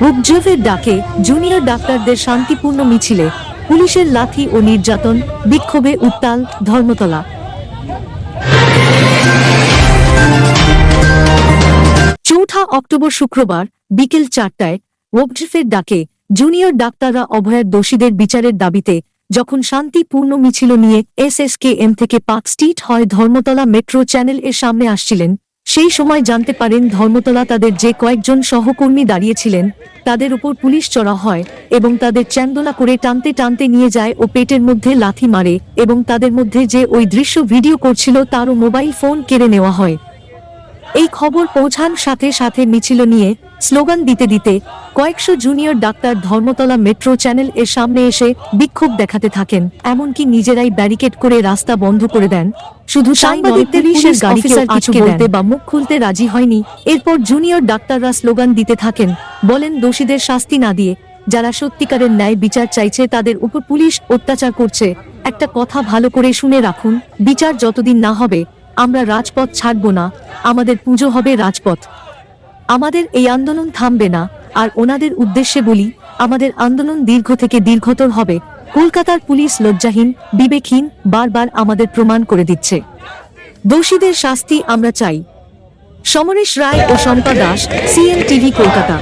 উপজেভের ডাকে জুনিয়র ডাক্তারদের শান্তিপূর্ণ মিছিলে, পুলিশের লাথি ও নির্যাতন, বিক্ষোভে উত্তাল ধর্মতলা। চৌঠা অক্টোবর শুক্রবার বিকেল চারটায় ওবজিফের ডাকে জুনিয়র ডাক্তাররা অভয়ের দোষীদের বিচারের দাবিতে যখন শান্তিপূর্ণ মিছিল নিয়ে এসএসকেএম থেকে পার্ক স্ট্রিট হয় ধর্মতলা মেট্রো চ্যানেল এর সামনে আসছিলেন সেই সময় জানতে পারেন ধর্মতলা তাদের যে কয়েকজন সহকর্মী দাঁড়িয়েছিলেন, তাদের উপর পুলিশ চড়া হয় এবং তাদের চ্যান্দোলা করে টানতে টানতে নিয়ে যায় ও পেটের মধ্যে লাথি মারে এবং তাদের মধ্যে যে ওই দৃশ্য ভিডিও করছিল তারও মোবাইল ফোন কেড়ে নেওয়া হয়। এই খবর পৌঁছান সাথে সাথে মিছিল নিয়ে স্লোগান দিতে দিতে কয়েকশো junior doctor Dharmatala metro channel এর সামনে এসে বিক্ষোভ দেখাতে থাকেন। এমনকি নিজেরাই ব্যারিকেড করে রাস্তা বন্ধ করে দেন। শুধু সাংবাদিকদের বলতে বা মুখ খুলতে রাজি হয়নি। এরপর জুনিয়র ডাক্তাররা স্লোগান দিতে থাকেন। বলেন দোষীদের শাস্তি না দিয়ে যারা সত্যিকারের ন্যায় বিচার চাইছে তাদের উপর পুলিশ অত্যাচার করছে। একটা কথা ভালো করে শুনে রাখুন বিচার যতদিন না হবে আমরা রাজপথ ছাড়ব না। আমাদের পুজো হবে রাজপথ। আমাদের এই আন্দোলন থামবে না। আর ওনাদের উদ্দেশ্যে বলি, আমাদের আন্দোলন দীর্ঘ থেকে দীর্ঘতর হবে। কলকাতার পুলিশ লজ্জাহীন, বিবেকহীন, বারবার আমাদের প্রমাণ করে দিচ্ছে। দোষীদের শাস্তি আমরা চাই। সমরেশ রায় ও শম্পা দাস সিএন টিভি কলকাতা।